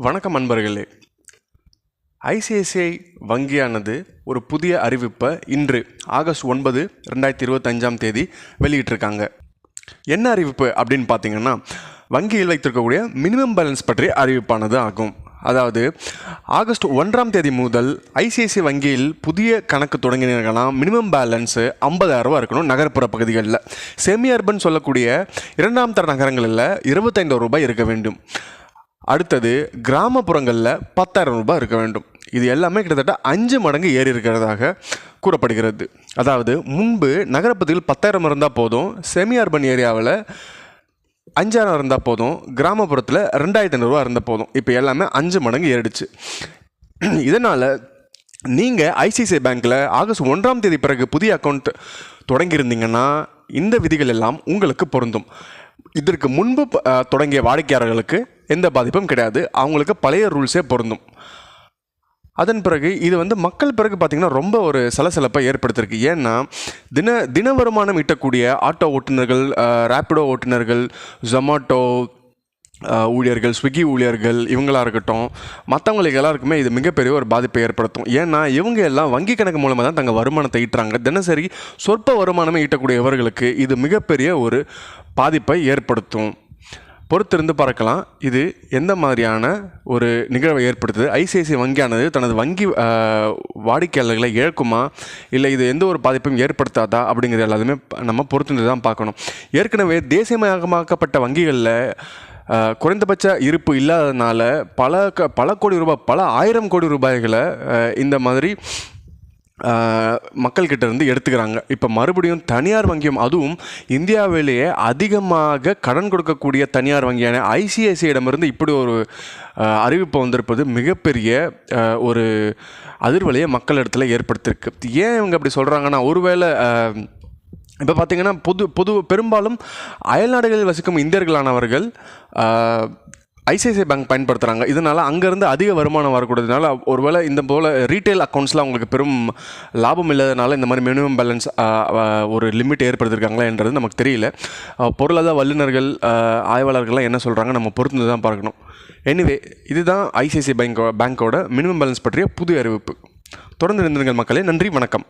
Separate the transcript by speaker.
Speaker 1: வணக்கம் அன்பர்களே. ஐசிஐசிஐ வங்கியானது ஒரு புதிய அறிவிப்பை இன்று ஆகஸ்ட் ஒன்பது ரெண்டாயிரத்தி இருபத்தஞ்சாம் தேதி வெளியிட்டிருக்காங்க. என்ன அறிவிப்பு அப்படின்னு பார்த்தீங்கன்னா வங்கியில் வைத்திருக்கக்கூடிய மினிமம் பேலன்ஸ் பற்றிய அறிவிப்பானது ஆகும். அதாவது ஆகஸ்ட் ஒன்றாம் தேதி முதல் ஐசிஐசிஐ வங்கியில் புதிய கணக்கு தொடங்கினீங்கன்னா மினிமம் பேலன்ஸு ஐம்பதாயிரம் ரூபா இருக்கணும் நகர்ப்புற பகுதிகளில். செமி அர்பன் சொல்லக்கூடிய இரண்டாம் தர நகரங்களில் இருபத்தைந்து ரூபாய் இருக்க வேண்டும். அடுத்தது கிராமப்புறங்களில் பத்தாயிரம் ரூபாய் இருக்க வேண்டும். இது எல்லாமே கிட்டத்தட்ட அஞ்சு மடங்கு ஏறி இருக்கிறதாக கூறப்படுகிறது. அதாவது முன்பு நகரப்பகுதியில் பத்தாயிரம் இருந்தால் போதும் செமி அர்பன் ஏரியாவில் அஞ்சாயிரம் இருந்தால் போதும் கிராமப்புறத்தில் ரெண்டாயிரத்தி ஐநூறுரூவா இருந்தால் போதும். இப்போ எல்லாமே அஞ்சு மடங்கு ஏறிடுச்சு. இதனால் நீங்கள் ஐசிஐசிஐ பேங்க்கில் ஆகஸ்ட் ஒன்றாம் தேதி பிறகு புதிய அக்கௌண்ட் தொடங்கியிருந்தீங்கன்னா இந்த விதிகள் எல்லாம் உங்களுக்கு பொருந்தும். இதற்கு முன்பு தொடங்கிய வாடிக்கையாளர்களுக்கு எந்த பாதிப்பும் கிடையாது. அவங்களுக்கு பழைய ரூல்ஸே பொருந்தும். அதன் பிறகு இது வந்து மக்கள் பிறகு பார்த்திங்கன்னா ரொம்ப ஒரு சலசலப்பை ஏற்படுத்தியிருக்கு. ஏன்னா தின தின வருமானம் ஈட்டக்கூடிய ஆட்டோ ஓட்டுநர்கள் ரேப்பிடோ ஓட்டுநர்கள் ஜொமாட்டோ ஊழியர்கள் ஸ்விக்கி ஊழியர்கள் இவங்களாக இருக்கட்டும் மற்றவங்களுக்கு எல்லாருக்குமே இது மிகப்பெரிய ஒரு பாதிப்பை ஏற்படுத்தும். ஏன்னா இவங்க எல்லாம் வங்கி கணக்கு மூலமாக தான் தங்கள் வருமானத்தை ஈட்டுறாங்க. தினசரி சொற்ப வருமானமே ஈட்டக்கூடிய இவர்களுக்கு இது மிகப்பெரிய ஒரு பாதிப்பை ஏற்படுத்தும். பொறுத்திருந்து பார்க்கலாம் இது எந்த மாதிரியான ஒரு நிகழ்வை ஏற்படுத்துது? ஐசிஐசிஐ வங்கியானது தனது வங்கி வாடிக்கையாளர்களை இழக்குமா? இல்லை இது எந்த ஒரு பாதிப்பும் ஏற்படுத்தாதா? அப்படிங்கிறது எல்லாத்தையுமே நம்ம பொறுத்திருந்து தான் பார்க்கணும். ஏற்கனவே தேசியமயமாக்கப்பட்ட வங்கிகளில் குறைந்தபட்ச இருப்பு இல்லாததுனால பல க பல கோடி ரூபாய் பல ஆயிரம் கோடி ரூபாய்களை இந்த மாதிரி மக்கள்கிட்ட இருந்து எடுத்துக்கிறாங்க. இப்போ மறுபடியும் தனியார் வங்கியும் அதுவும் இந்தியாவிலேயே அதிகமாக கடன் கொடுக்கக்கூடிய தனியார் வங்கியான ஐசிஐசியிடமிருந்து இப்படி ஒரு அறிவிப்பு வந்திருப்பது மிகப்பெரிய ஒரு அதிர்வலையை மக்கள் இடத்துல ஏற்படுத்தியிருக்கு ஏன் இவங்க அப்படி சொல்கிறாங்கன்னா ஒருவேளை இப்போ பார்த்திங்கன்னா பொது பொது பெரும்பாலும் அயல்நாடுகளில் வசிக்கும் இந்தியர்களானவர்கள் ஐசிஐசிஐ பேங்க் பயன்படுத்துகிறாங்க இதனால் அங்கேருந்து அதிக வருமானம் வரக்கூடியதுனால ஒருவேளை இந்த போல் ரீட்டைல் அக்கௌண்ட்ஸில் அவங்களுக்கு பெரும் லாபம் இல்லாதனால இந்த மாதிரி மினிமம் பேலன்ஸ் ஒரு லிமிட் ஏற்படுத்தியிருக்காங்களா என்றது நமக்கு தெரியல. பொருளாதார வல்லுநர்கள் ஆய்வாளர்கள்லாம் என்ன சொல்கிறாங்க நம்ம பொறுத்து தான் பார்க்கணும். எனிவே இதுதான் ஐசிஐசிஐ பேங்கோ பேங்க்கோட மினிமம் பேலன்ஸ் பற்றிய புது அறிவிப்பு. தொடர்ந்து இருந்திருங்கள் மக்களே நன்றி வணக்கம்.